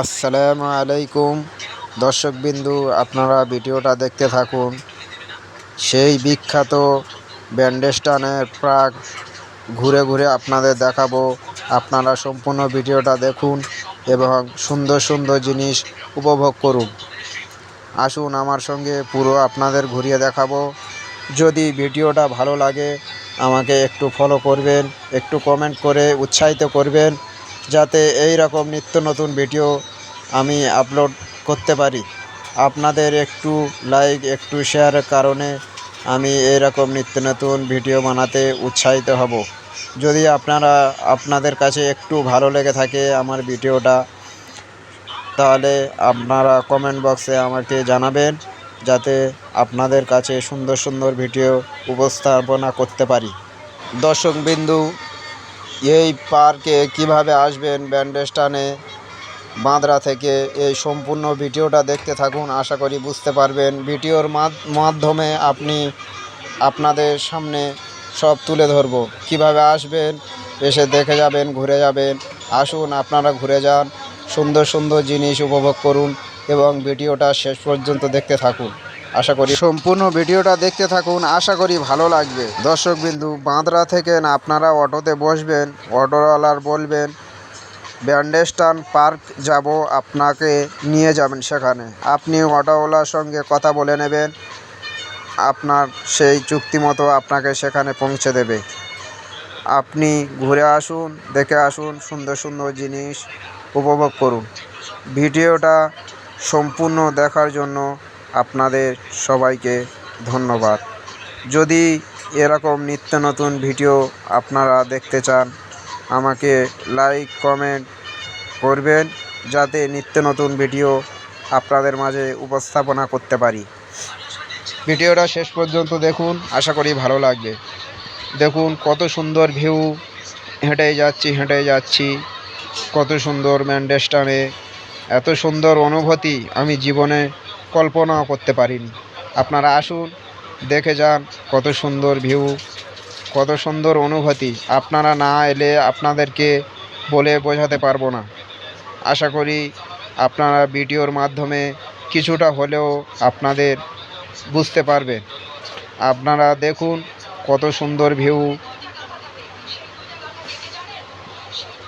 আসসালামু আলাইকুম। দর্শকবিন্দু, আপনারা ভিডিওটা দেখতে থাকুন। সেই বিখ্যাত ব্যান্ডেস্টানের প্রাক ঘুরে ঘুরে আপনাদের দেখাবো। আপনারা সম্পূর্ণ ভিডিওটা দেখুন এবং সুন্দর সুন্দর জিনিস উপভোগ করুন। আসুন আমার সঙ্গে পুরো আপনাদের ঘুরিয়ে দেখাবো। যদি ভিডিওটা ভালো লাগে, আমাকে একটু ফলো করবেন, একটু কমেন্ট করে উৎসাহিত করবেন। যাতে এই রকম নিত্য নতুন ভিডিও আমি আপলোড করতে পারি। আপনাদের একটু লাইক একটু শেয়ারের কারণে আমি এই রকম নিত্য নতুন ভিডিও বানাতে উৎসাহিত হব। যদি আপনারা, আপনাদের কাছে একটু ভালো লেগে থাকে আমার ভিডিওটা, তাহলে আপনারা কমেন্ট বক্সে আমাকে জানাবেন, যাতে আপনাদের কাছে সুন্দর সুন্দর ভিডিও উপস্থাপনা করতে পারি। দর্শকবিন্দু এই পার্কে কীভাবে আসবেন ব্যান্ডেস্টানে বাঁদরা থেকে, এই সম্পূর্ণ ভিডিওটা দেখতে থাকুন, আশা করি বুঝতে পারবেন। ভিডিওর মাধ- মাধ্যমে আপনি আপনাদের সামনে সব তুলে ধরবো। কীভাবে আসবেন, এসে দেখে যাবেন, ঘুরে যাবেন, আসুন, আপনারা ঘুরে যান, সুন্দর সুন্দর জিনিস উপভোগ করুন এবং ভিডিওটা শেষ পর্যন্ত দেখতে থাকুন। আশা করি সম্পূর্ণ ভিডিওটা দেখতে থাকুন, আশা করি ভালো লাগবে। দর্শকবিন্দু, বাঁদরা থেকে আপনারা অটোতে বসবেন, অটোওয়ালার বলবেন, ব্যান্ডেস্টান পার্ক যাব, আপনাকে নিয়ে যাবেন সেখানে। আপনি অটোওয়ালার সঙ্গে কথা বলে নেবেন, আপনার সেই চুক্তি মতো আপনাকে সেখানে পৌঁছে দেবে। আপনি ঘুরে আসুন, দেখে আসুন, সুন্দর সুন্দর জিনিস উপভোগ করুন। ভিডিওটা সম্পূর্ণ দেখার জন্য আপনাদের সবাইকে ধন্যবাদ। যদি এরকম নিত্য নতুন ভিডিও আপনারা দেখতে চান, আমাকে লাইক, কমেন্ট করবেন যাতে নিত্য নতুন ভিডিও আপনাদের মাঝে উপস্থাপনা করতে পারি। ভিডিওটা শেষ পর্যন্ত দেখুন, আশা করি ভালো লাগবে। দেখুন কত সুন্দর ভিউ হেঁটে যাচ্ছি হেঁটে যাচ্ছি। কত সুন্দর ম্যান্ডেস্টানে এত সুন্দর অনুভূতি আমি জীবনে কল্পনাও করতে পারিনি। আপনারা আসুন, দেখে যান কত সুন্দর ভিউ কত সুন্দর অনুভূতি। আপনারা না এলে আপনাদেরকে বলে বোঝাতে পারব না। আশা করি আপনারা ভিডিওর মাধ্যমে কিছুটা হলেও আপনাদের বুঝতে পারবে আপনারা দেখুন কত সুন্দর ভিউ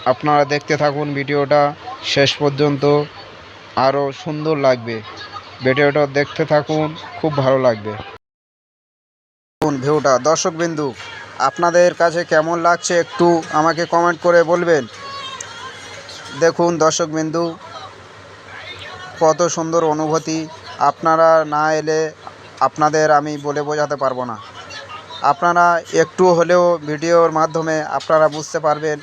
আপনারা দেখতে থাকুন ভিডিওটা। শেষ পর্যন্ত আরও সুন্দর লাগবে। ভিডিওটা দেখতে থাকুন, খুব ভালো লাগবে। ভিউটা। দর্শকবিন্দু, আপনাদের কাছে কেমন লাগছে একটু আমাকে কমেন্ট করে বলবেন। দেখুন দর্শক বিন্দু কত সুন্দর অনুভূতি। আপনারা না এলে আপনাদের আমি বলে বোঝাতে পারব না। আপনারা একটু হলেও ভিডিওর মাধ্যমে আপনারা বুঝতে পারবেন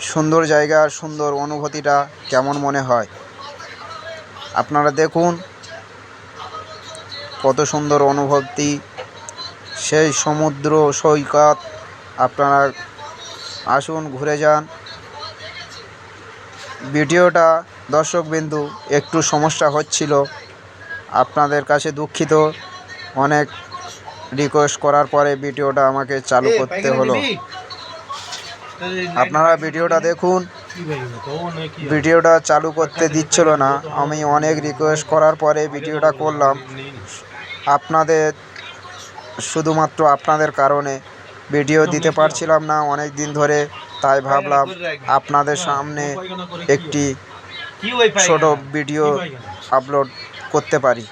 সুন্দর জায়গার সুন্দর অনুভূতিটা কেমন মনে হয়? আপনারা দেখুন কত সুন্দর অনুভূতি। সেই সমুদ্র সৈকত আপনারা আসুন ঘুরে যান। ভিডিওটা দর্শকবিন্দু একটু সমস্যা হচ্ছিল। আপনাদের কাছে দুঃখিত। অনেক রিকোয়েস্ট করার পরে ভিডিওটা আমাকে চালু করতে হলো। আপনারা ভিডিওটা দেখুন। ভিডিওটা চালু করতে দিচ্ছিল না। আমি অনেক রিকোয়েস্ট করার পরে ভিডিওটা করলাম। আপনাদের, শুধুমাত্র আপনাদের কারণে ভিডিও দিতে পারছিলাম না অনেক দিন ধরে। তাই ভাবলাম আপনাদের সামনে একটি ছোট ভিডিও আপলোড করতে পারি।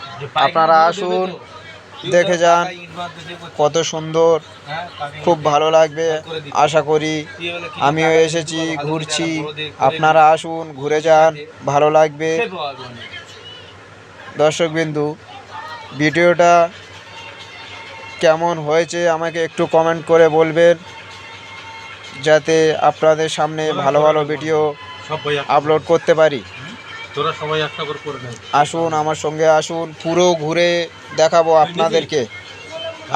আপনারা আসুন দেখে যান কত সুন্দর, খুব ভালো লাগবে। আশা করি আমিও এসেছি, ঘুরছি। আপনারা আসুন, ঘুরে যান, ভালো লাগবে। দর্শকবিন্দু ভিডিওটা কেমন হয়েছে আমাকে একটু কমেন্ট করে বলবেন, যাতে আপনাদের সামনে ভালো ভালো ভিডিও আপলোড করতে পারি। তোরা সবাই একটা করে করে নেন। আসুন আমার সঙ্গে আসুন পুরো ঘুরে দেখাবো আপনাদেরকে।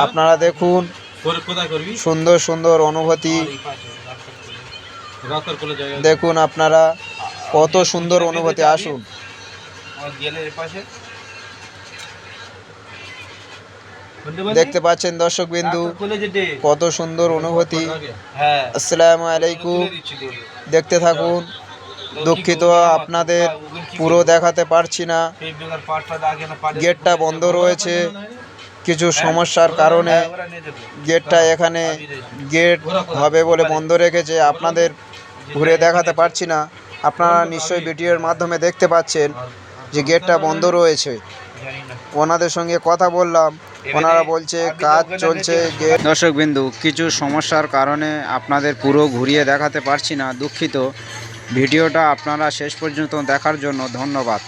আপনারা দেখুন। সুন্দর সুন্দর অনুভূতি। দেখুন আপনারা কত সুন্দর অনুভূতি। আসুন। দেখতে পাচ্ছেন দর্শক বিন্দু কত সুন্দর অনুভূতি। হ্যাঁ। আসসালামু আলাইকুম। দেখতে থাকুন। দুঃখিত আপনাদের। পুরো দেখাতে পারছি না। গেটটা বন্ধ রয়েছে। কিছু সমস্যার কারণে গেটটা এখানে গেট হবে বলে বন্ধ রেখেছে। আপনাদের ঘুরে। দেখাতে পারছি না। আপনারা নিশ্চয়ই ভিডিওর মাধ্যমে দেখতে পাচ্ছেন যে গেটটা বন্ধ রয়েছে। ওনাদের সঙ্গে কথা বললাম। ওনারা বলছে কাজ চলছে গেট দর্শক বিন্দু কিছু সমস্যার কারণে আপনাদের পুরো ঘুরিয়ে দেখাতে পারছি না দুঃখিত। ভিডিওটা আপনারা শেষ পর্যন্ত দেখার জন্য ধন্যবাদ।